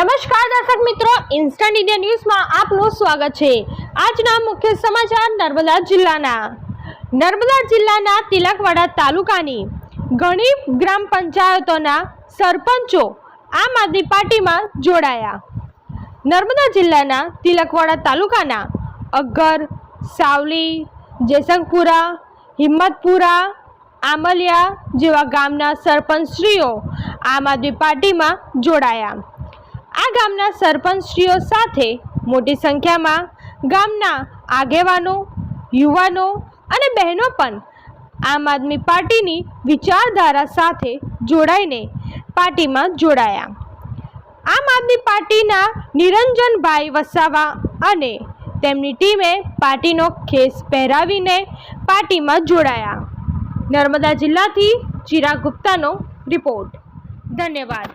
નમસ્કાર દર્શક મિત્રો ઇન્સ્ટન્ટ ઇન્ડિયા ન્યૂઝમાં આપનું સ્વાગત છે. આજના મુખ્ય સમાચાર નર્મદા જિલ્લાના. નર્મદા જિલ્લાના તિલકવાડા તાલુકાની ઘણી ગ્રામ પંચાયતોના સરપંચો આમ આદમી પાર્ટીમાં જોડાયા. નર્મદા જિલ્લાના તિલકવાડા તાલુકાના અગર, સાવલી જયસંગપુરા હિંમતપુરા, આમલિયા જેવા ગામના સરપંચશ્રીઓ આમ આદમી પાર્ટીમાં જોડાયા. આ ગામના સરપંચશ્રીઓ સાથે મોટી સંખ્યામાં ગામના આગેવાનો, યુવાનો અને બહેનો પણ આમ આદમી પાર્ટીની વિચારધારા સાથે જોડાઈને પાર્ટીમાં જોડાયા. આમ આદમી પાર્ટીના નિરંજનભાઈ વસાવા અને તેમની ટીમે પાર્ટીનો ખેસ પહેરાવીને પાર્ટીમાં જોડાયા. નર્મદા જિલ્લાથી ચિરાગ ગુપ્તાનો રિપોર્ટ. ધન્યવાદ.